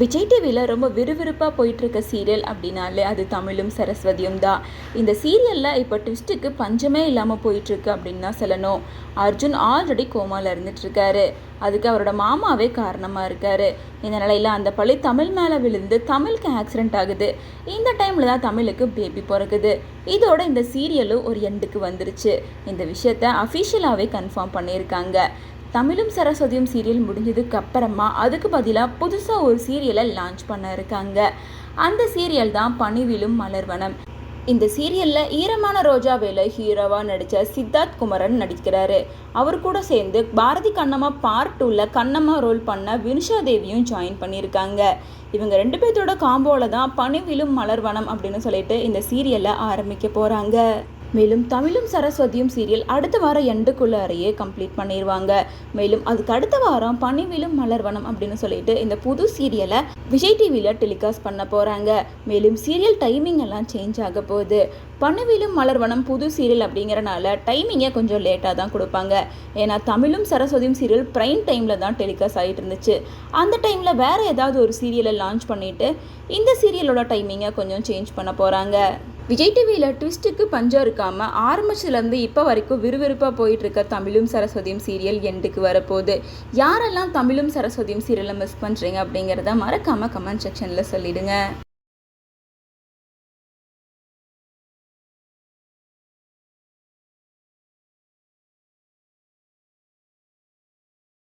விஜய் டிவியில் ரொம்ப விறுவிறுப்பாக போயிட்டுருக்க சீரியல் அப்படின்னாலே அது தமிழும் சரஸ்வதியும் தான். இந்த சீரியலில் இப்போ ட்விஸ்ட்டுக்கு பஞ்சமே இல்லாமல் போயிட்டுருக்கு அப்படின்னு தான் சொல்லணும். அர்ஜுன் ஆல்ரெடி கோமாவில் இருந்துட்டுருக்காரு. அதுக்கு அவரோட மாமாவே காரணமாக இருக்கார். இந்த நிலையில் அந்த பழி தமிழ் மேலே விழுந்து தமிழுக்கு ஆக்சிடென்ட் ஆகுது. இந்த டைமில் தான் தமிழுக்கு பேபி பிறகுது இதோட இந்த சீரியலும் ஒரு எண்டுக்கு வந்துருச்சு. இந்த விஷயத்த அஃபிஷியலாகவே கன்ஃபார்ம் பண்ணியிருக்காங்க. தமிழும் சரஸ்வதியும் சீரியல் முடிஞ்சதுக்கு அப்புறமா அதுக்கு பதிலாக புதுசாக ஒரு சீரியலை லான்ச் பண்ண இருக்காங்க. அந்த சீரியல் தான் பணிவிலும் மலர்வனம். இந்த சீரியலில் ஈரமான ரோஜா வேலை ஹீரோவாக நடித்த சித்தார்த் குமரன் நடிக்கிறாரு. அவர் கூட சேர்ந்து பாரதி கண்ணம்மா பார்ட் டூவில் கண்ணம்மா ரோல் பண்ண வினுஷா தேவியும் ஜாயின் பண்ணியிருக்காங்க. இவங்க ரெண்டு பேர்த்தோட காம்போவில் தான் பணிவிலும் மலர்வனம் அப்படின்னு சொல்லிட்டு இந்த சீரியலை ஆரம்பிக்க போகிறாங்க மேலும் தமிழும் சரஸ்வதியும் சீரியல் அடுத்த வாரம் எண்டுக்குள்ளாரையே கம்ப்ளீட் பண்ணிடுவாங்க மேலும் அதுக்கு அடுத்த வாரம் பனிவிலும் மலர்வனம் அப்படின்னு சொல்லிட்டு இந்த புது சீரியலை விஜய் டிவியில் டெலிகாஸ்ட் பண்ண போகிறாங்க மேலும் சீரியல் டைமிங் எல்லாம் சேஞ்ச் ஆக போகுது. பனிவிலும் மலர்வனம் புது சீரியல் அப்படிங்கிறனால டைமிங்கை கொஞ்சம் லேட்டாக தான் கொடுப்பாங்க. ஏன்னா தமிழும் சரஸ்வதியும் சீரியல் ப்ரைம் டைமில் தான் டெலிகாஸ்ட் ஆகிட்டு இருந்துச்சு. அந்த டைமில் வேறு ஏதாவது ஒரு சீரியலை லான்ச் பண்ணிவிட்டு இந்த சீரியலோட டைமிங்கை கொஞ்சம் சேஞ்ச் பண்ண போகிறாங்க விஜய் டிவியில் ட்விஸ்ட்டுக்கு பஞ்சம் இருக்காமல் ஆரம்பிச்சிலேருந்து இப்போ வரைக்கும் விறுவிறுப்பாக போயிட்டுருக்க தமிழும் சரஸ்வதியும் சீரியல் எண்டுக்கு வரப்போகுது. யாரெல்லாம் தமிழும் சரஸ்வதியும் சீரியலை மிஸ் பண்ணுறீங்க அப்படிங்கிறத மறக்காமல் கமெண்ட் செக்ஷனில் சொல்லிடுங்க.